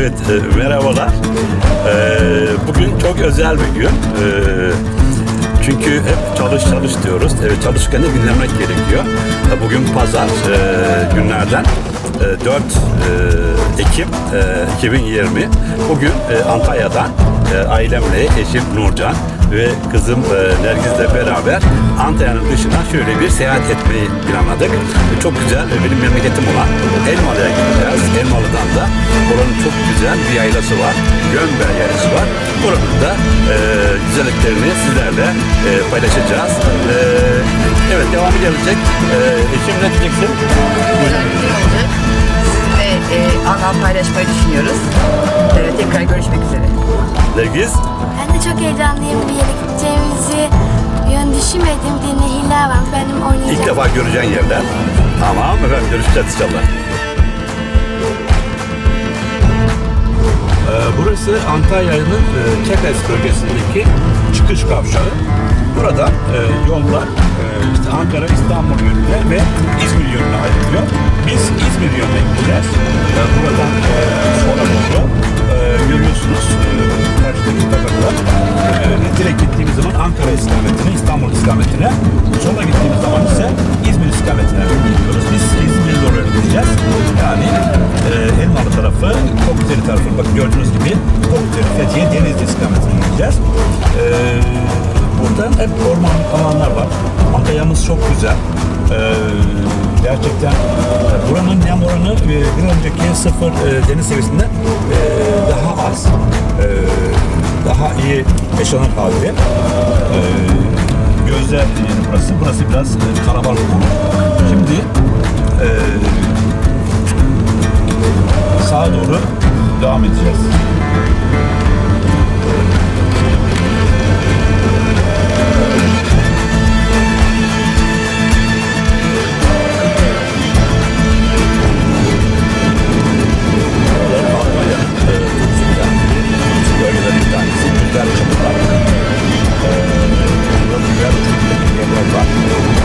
Evet, e, merhabalar. E, bugün çok özel bir gün. E, çünkü hep çalış çalış diyoruz. Evet, çalışırken de dinlemek gerekiyor. E, bugün pazar e, günlerden e, 4 e, Ekim e, 2020. Bugün e, Antalya'dan e, ailemle, eşim Nurcan ve kızım e, Nergiz'le beraber Antalya'nın dışına şöyle bir seyahat etmeyi planladık. Çok güzel, e, benim memleketim olan Elmalı'ya gideceğiz. Elmalı'dan da oranın çok güzel bir yaylası var. Gömber yaylası var. Buranın da e, güzelliklerini sizlerle e, paylaşacağız. E, evet, devamı gelecek. E, eşim ne diyeceksin? Güzel bir gün olacak. Sizinle e, anlam paylaşmayı düşünüyoruz. E, tekrar görüşmek üzere. Nergiz? Ben de çok heyecanlıyım bir yere gideceğimizi yön düşünmedim. Bir nehirler var benim oynayacağım. İlk defa göreceğin yerler. Tamam efendim görüşeceğiz inşallah. Ee, Burası Antalya'nın e, Kepez bölgesindeki çıkış kavşağı. Buradan e, yollar e, işte Ankara, İstanbul yönüne ve İzmir yönüne ayrılıyor. Biz İzmir yönüne gideceğiz. E, Buradan hep ormanlık alanlar var. Antalya'mız çok güzel. E, gerçekten e, buranın nem oranı e, bir önceki sıfır e, deniz seviyesinden e, daha az. Daha iyi yaşanır halde. Gözler yeri burası. Burası biraz karabalık olur. Şimdi sağa doğru devam edeceğiz. quebra-barco.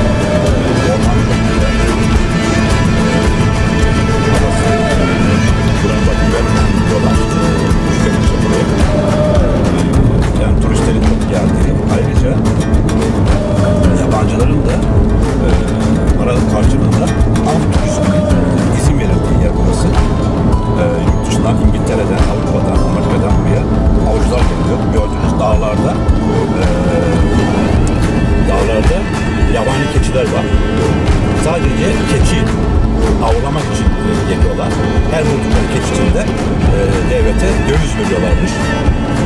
Devlete döviz veriyorlarmış.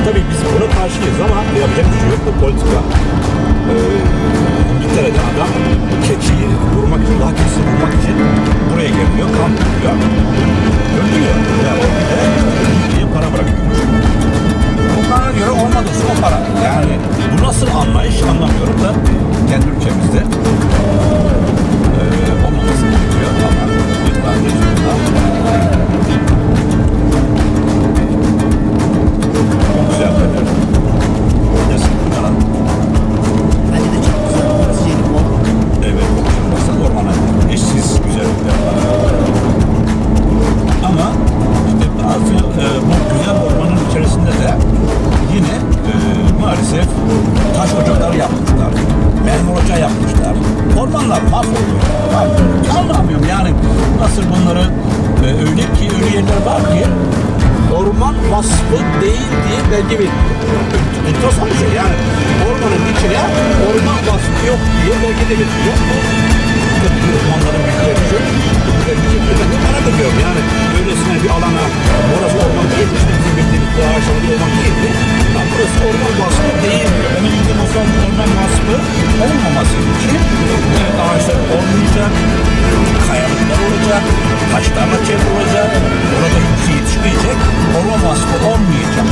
Tabii biz buna karşıyız ama yapacak bir şey yok. Bu politika. E, İngiltere'den adam keçiyi vurmak için, daha keçisi vurmak için buraya geliyor. Kamp kuruyor. Öldürüyor. Ya o bir de diye para bırakıyormuş. Onlara göre olmadı o para. Yani bu nasıl anlayış anlamıyorum da kendi ülkemizde e, olmaması gerekiyor ama yıllar geçiyor. Çok orman vasfı değil diyor. Benim bildiğim orman vasfı olmaması için evet ağaçlar olmayacak, kayalıklar olacak, taşlarla çevre olacak, orada şey yetişmeyecek, orman vasfı olmayacak.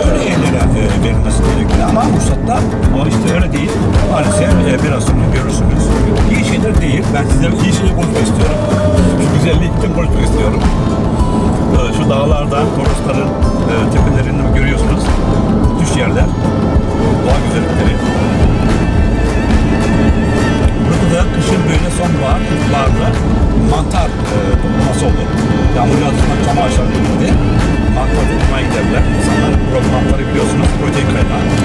Böyle yerlere e, verilmesi gerekiyor ama ruhsatlar ama işte öyle değil. Maalesef e, biraz sonra görürsünüz. İyi şeyler değil. Ben sizlere iyi şeyler konuşmak istiyorum. Şu güzelliği için konuşmak istiyorum. E, şu dağlardan, Torosların e, tepelerini görüyorsunuz. Düş yerler. Doğa güzellikleri. Burada da kış kışın böyle sonbahar, ilkbaharda mantar e, toplaması olur. Yağmur yağdığında çam ağaçları birlikte mantar toplamaya giderler. İnsanlar mantarı biliyorsunuz protein kaynağı.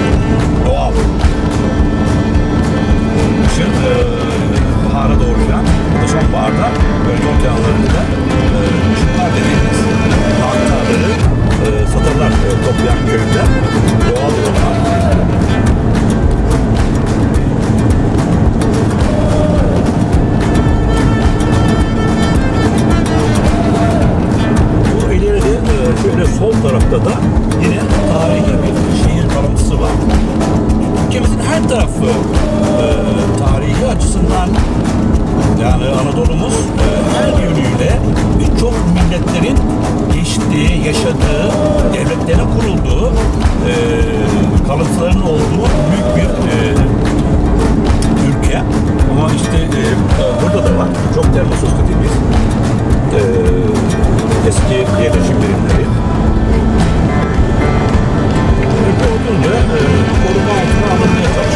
Tarafta da yine tarihi bir şehir kalıntısı var. Ülkemizin her tarafı e, tarihi açısından yani Anadolu'muz e, her yönüyle birçok milletlerin geçtiği, yaşadığı, devletlerin kurulduğu, e, kalıntıların olduğu büyük bir e, ülke. Ama işte e, burada da var. Çok termosus dediğimiz e, eski yerleşim birimleri. E, Gördüğünde e, koruma altına alınmaya çalışıyor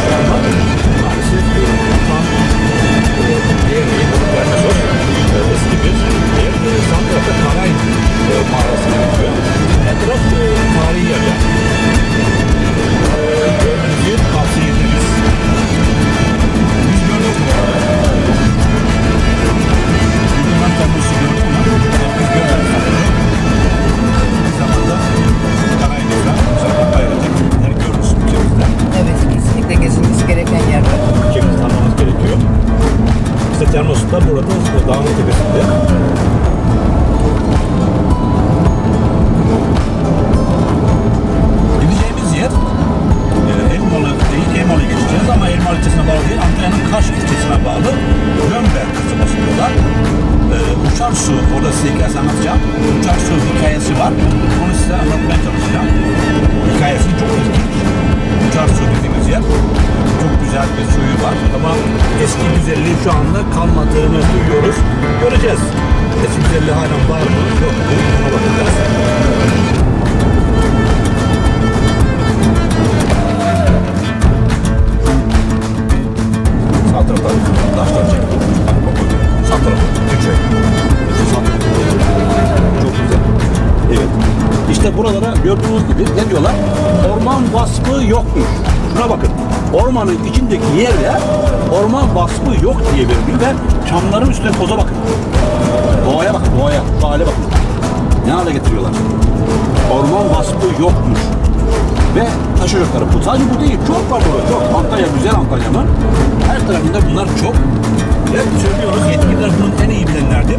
vasfı yokmuş. Şuna bakın. Ormanın içindeki yerde orman vasfı yok diye veriliyor ve çamların üstüne koza bakın. Doğaya bakın, doğaya. Şu hale bakın. Ne hale getiriyorlar? Orman vasfı yokmuş. Ve taş ocakları bu. Sadece bu değil. Çok var burada. Çok. Antalya, güzel Antalya'nın. Her tarafında bunlar çok. Ve söylüyoruz yetkililer bunun en iyi bilenlerdir.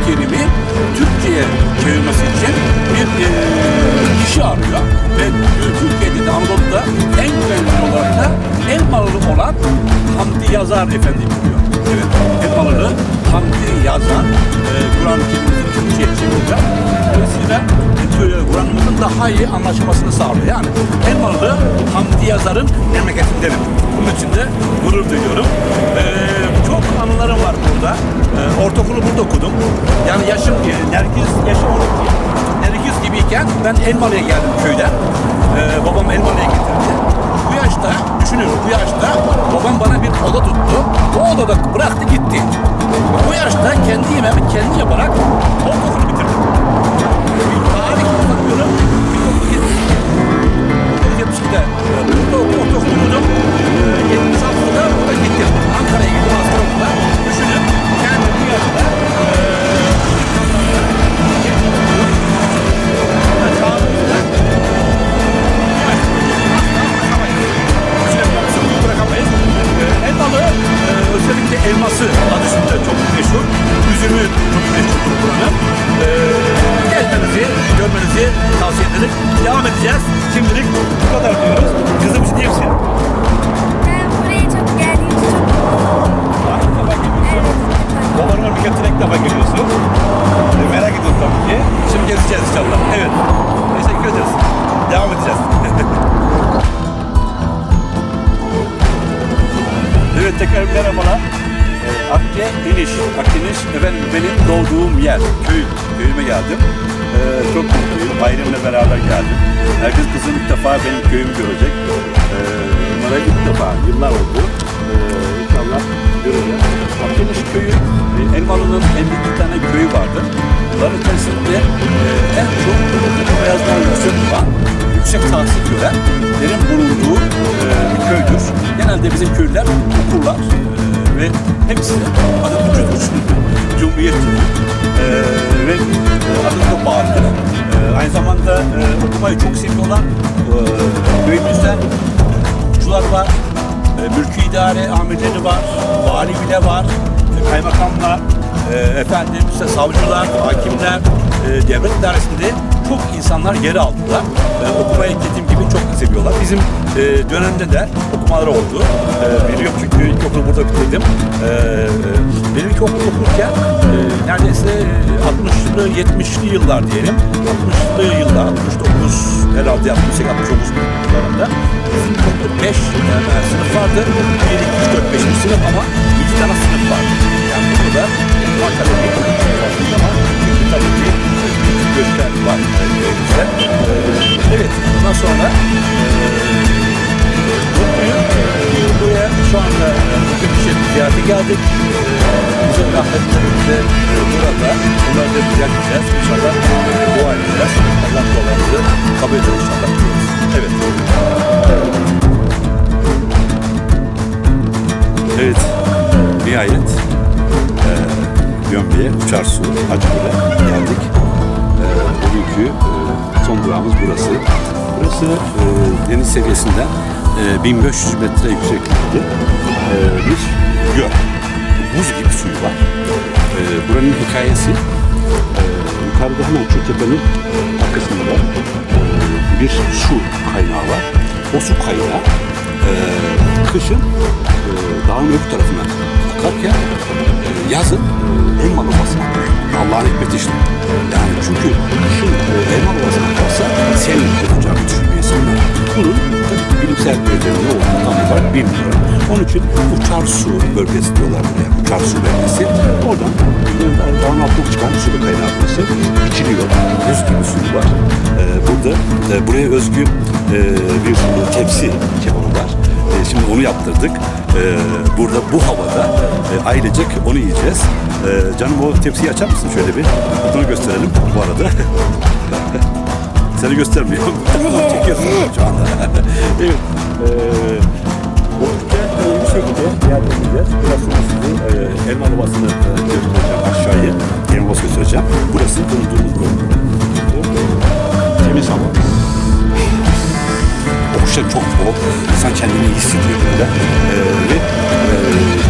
Kur'an-ı Kerim'i Türkçe'ye çevirmesi için bir e, kişi arıyor ve e, Türkiye'de de Anadolu'da en güvenli olarak da Elmalılı olan Hamdi Yazar Efendi buluyor. Evet, Elmalılı Hamdi Yazar e, Kur'an-ı Kerim'imizi Türkçe'ye çeviriyor. Dolayısıyla Kur'an'ımızın daha iyi anlaşılmasını sağlıyor. Yani Elmalılı Hamdi Yazar'ın memleketindenim. Bunun için de gurur duyuyorum. E, çok anılarım var burada. E, ortaokulu burada okudum. Yani yaşım, e, Nergiz yaşı 12. Nergiz gibiyken ben Elmalı'ya geldim köyden. E, babam Elmalı'ya getirdi. Bu yaşta düşünün bu yaşta babam bana bir oda tuttu. O odada bıraktı gitti. Bu yaşta kendi yemeğimi kendi yaparak görmenizi tavsiye ederim. Devam edeceğiz. Şimdilik bu kadar diyoruz. Kızım için hepsi. Ben buraya çok geldiğim için çok evet. Babanın memleketine ilk defa geliyorsun. Ee, merak ediyorum tabii ki. Şimdi gezeceğiz inşallah. Evet. Teşekkür ederiz. Devam edeceğiz. Evet tekrar merhabalar. Ee, Akçe İniş. Akdeniz efendim benim doğduğum yer. Köy. Köyüme geldim. Ee, çok mutluyum. Ailemle beraber geldim. Herkes kızım ilk defa benim köyümü görecek. Bunlara ilk defa yıllar oldu. Ee, inşallah göreceğiz. Akdeniz köyü e, Elmalı'nın 52 tane köyü vardır. Bunların içerisinde e, en çok beyazlar yüksek olan yüksek tahsil gören benim bulunduğu e, bir köydür. Genelde bizim köylüler okurlar e, ve hepsi Atatürk'üdür. Cumhuriyet'tir. E, ve Atatürk'e bağlıdır. E, aynı zamanda e, okumayı çok seviyorlar. E, köyümüzden hukukçular var, e, mülki idare amirleri var, vali bile var, e, kaymakamlar, e, efendim işte savcılar, hakimler, e, devlet idaresinde çok insanlar yer aldılar. E, okumayı dediğim gibi çok seviyorlar. Bizim e, dönemde de okumalar oldu. E, biliyorum çünkü ilkokulu burada bitirdim. E, e, benim ilkokul okurken e, neredeyse e, 60'lı 70'li yıllar diyelim. 60'lı yıllar, 69 herhalde 68 69 yıllarında bizim okulda 5 tane sınıf vardı. 1, 2, 3, 4, 5. sınıf ama 2 tane sınıf vardı. Yani burada akademik ama tabii ki göster var köyümüzde. Evet, bundan sonra Buraya şu anda bugün bir şey ziyarete geldik. Ee, Bizim rahmetlerimiz de e, burada. Bunları da ziyaret edeceğiz. İnşallah e, dua edeceğiz. Allah dualarımızı kabul eder inşallah diyoruz. Evet. Evet, nihayet e, Gömbe'ye, Uçarsu, Acıgöl'e geldik. E, bugünkü e, son durağımız burası. Burası e, deniz seviyesinden e, 1500 metre yükseklikte e, bir göl. Buz gibi suyu var. E, buranın hikayesi e, yukarıda hemen şu tepenin arkasında e, bir su kaynağı var. O su kaynağı e, kışın e, dağın öbür tarafına akarken e, yazın elma babasına. Allah'ın hikmeti işte. Yani çünkü kışın e, elma babasına akarsa sel olacağını düşünüyor insanlar. Bunun bilimsel ne olduğunu tam olarak bilmiyorum. Onun için uçar su bölgesi diyorlar buraya. Uçar su bölgesi. Oradan dağın altına çıkan su kaynağı burası. İçiliyor. Buz gibi suyu var. E, burada e, buraya özgü e, bir tepsi kebabı var. E, şimdi onu yaptırdık. E, burada bu havada e, ailecek onu yiyeceğiz. E, canım o tepsiyi açar mısın şöyle bir? Bunu gösterelim bu arada. Seni göstermiyorum. Çekiyorsun şu anda. evet. E, oldukça e, yüksekte yerleneceğiz. Biraz sonra sizi e, elma ovasını e, göstereceğim aşağıyı. Elma ovası göstereceğim. Burası bulunduğumuz bölge. Temiz hava. Oksijen çok bol. İnsan kendini iyi hissediyor burada. Ee, ve e,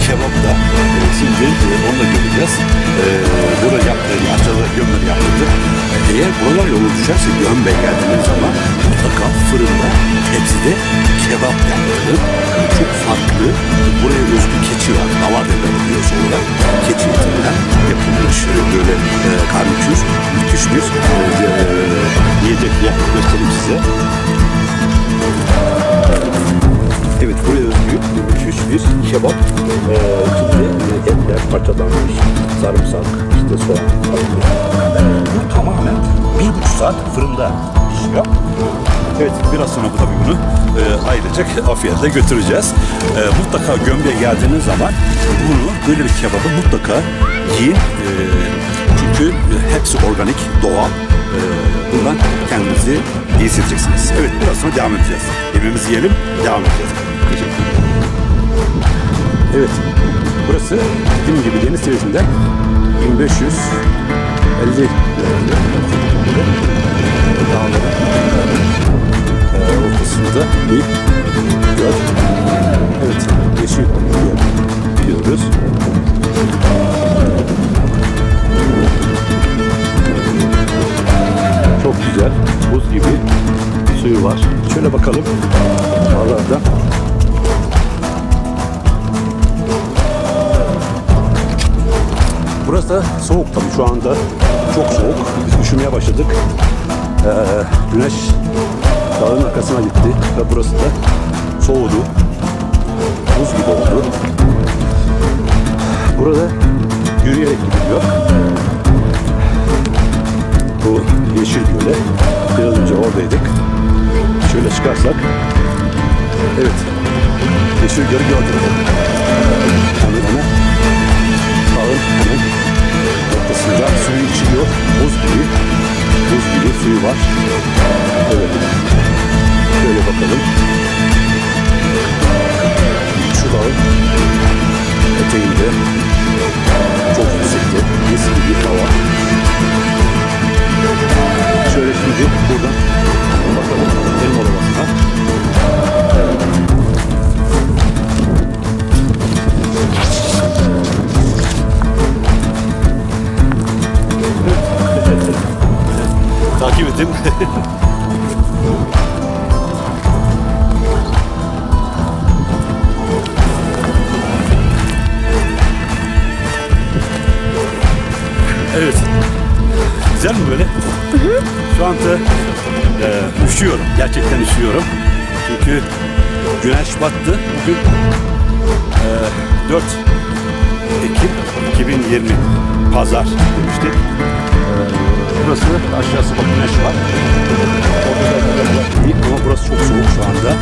kebap da e, şimdi e, onu da göreceğiz. E, burada yaptığı, aşağıda gömleri yaptırdı. Eğer buralar yolu düşerse Gömbey geldiğiniz zaman mutlaka fırında, tepside kebap yaptırın. E, çok farklı. Buraya özgü keçi var. Derler biliyorsun olarak. Keçi etinden yapılmış e, böyle e, karnıkür. Müthiş bir e, e, yiyecek yapıp göstereyim size. Evet buraya özgü müthiş bir kebap. Ee, içinde etler parçalanmış, sarımsak, işte soğan. Bu tamamen bir buçuk saat fırında pişiyor. Evet biraz sonra bu tabii bunu e, ailecek afiyetle götüreceğiz. E, mutlaka Gömbe'ye geldiğiniz zaman bunu böyle bir kebabı mutlaka yiyin. E, çünkü hepsi organik, doğal. E, bundan kendinizi iyi hissedeceksiniz. Evet biraz sonra devam edeceğiz. Yemeğimizi yiyelim, devam edeceğiz. Evet, burası dediğim gibi deniz seviyesinden 1550 dağların e, ortasında bir göl. Evet, yeşil göl diyoruz. Çok gibi suyu var. Şöyle bakalım. Dağlarda. Burası da soğuk tabii şu anda. Çok soğuk. Biz üşümeye başladık. Ee, güneş dağın arkasına gitti ve burası da soğudu. Buz gibi oldu. Burada yürüyerek gidiliyor. Yeşil göle biraz önce oradaydık. Şöyle çıkarsak evet yeşil gölü gördük. Hemen hemen dağın hemen ortasında suyu içiliyor. Buz gibi. Buz gibi suyu var. Evet. Şöyle bakalım. Şu dağın eteğinde çok yüksekte. Mis gibi hava. Şöyle şimdi buradan bakalım Elmalı Ovası'na. Takip edin. Battı. Bugün e, 4 Ekim 2020 Pazar demiştik. E, burası aşağısı bak güneş var. Orada ama burası çok soğuk şu anda.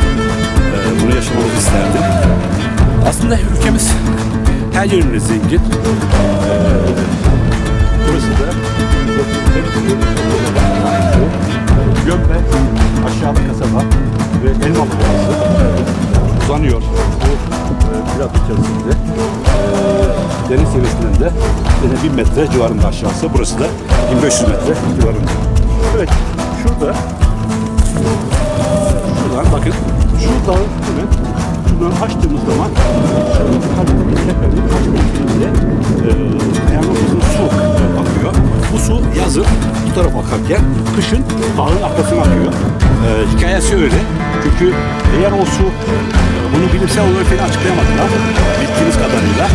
E, bunu yaşamamızı isterdim. Aslında ülkemiz her yönüyle zengin. E, burası da Gömbe, aşağıda kasaba ve Elmalı Boğazı uzanıyor. Bu e, biraz içerisinde e, deniz seviyesinden de yine 1000 metre civarında aşağısı. Burası da 1500 metre civarında. Evet, şurada şuradan bakın şu dağın hemen şuradan açtığımız zaman şu karşıdaki tepenin mevkiinde e, su e, akıyor. Bu su yazın bu tarafa akarken kışın dağın arkasına akıyor. E, hikayesi öyle. Çünkü eğer o su bunu bilimsel olarak falan açıklayamadılar. Bildiğimiz kadarıyla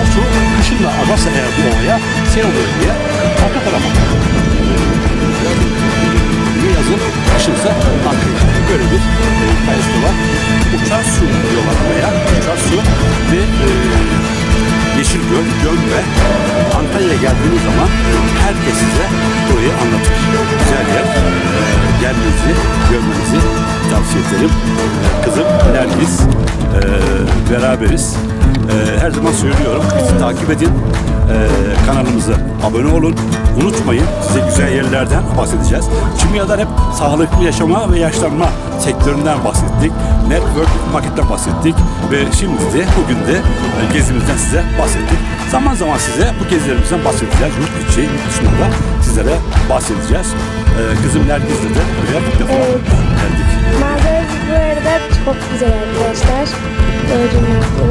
o su kışın da akarsa eğer bu ovaya sel olur diye arka tarafa. Ve yazın kışınsa akıyor. Böyle bir e, hikayesi var. Uçar su diyorlar buraya. Uçar su ve e, Yeşil Göl, Gömbe. Antalya'ya geldiğiniz zaman herkes size burayı anlatır. Güzel yer. Tavsiye ederim. E, kızım Nergis. E, beraberiz. E, her zaman söylüyorum. Bizi takip edin. E, kanalımıza abone olun. Unutmayın size güzel yerlerden bahsedeceğiz. Şimdiye kadar hep sağlıklı yaşama ve yaşlanma sektöründen bahsettik. Network marketten bahsettik. Ve şimdi de bugün de e, gezimizden size bahsettik. Zaman zaman size bu gezilerimizden bahsedeceğiz. Yurt içi, yurt dışında da sizlere bahsedeceğiz. E, kızım Nergiz'le de buraya ilk defa Evet. Manzarası bu arada çok güzel arkadaşlar. Gördüğünüz gibi.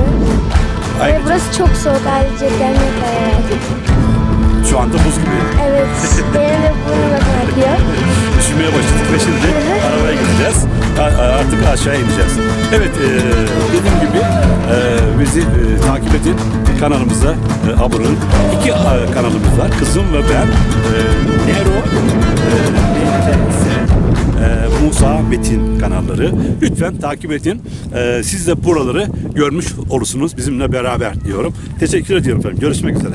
Ve burası çok soğuk. Ayrıca karar verdik. şu anda buz gibi. Evet. Benim de burnum bakın akıyor. Üşümeye başladık ve şimdi arabaya gideceğiz. Artık aşağıya ineceğiz. Evet e, dediğim gibi e, bizi e, takip edin. Kanalımıza e, abone olun. İki e, kanalımız var. Kızım ve ben. E, Nero e, e, Musa Metin kanalları. Lütfen takip edin. E, siz de buraları görmüş olursunuz bizimle beraber diyorum. Teşekkür ediyorum efendim. Görüşmek üzere.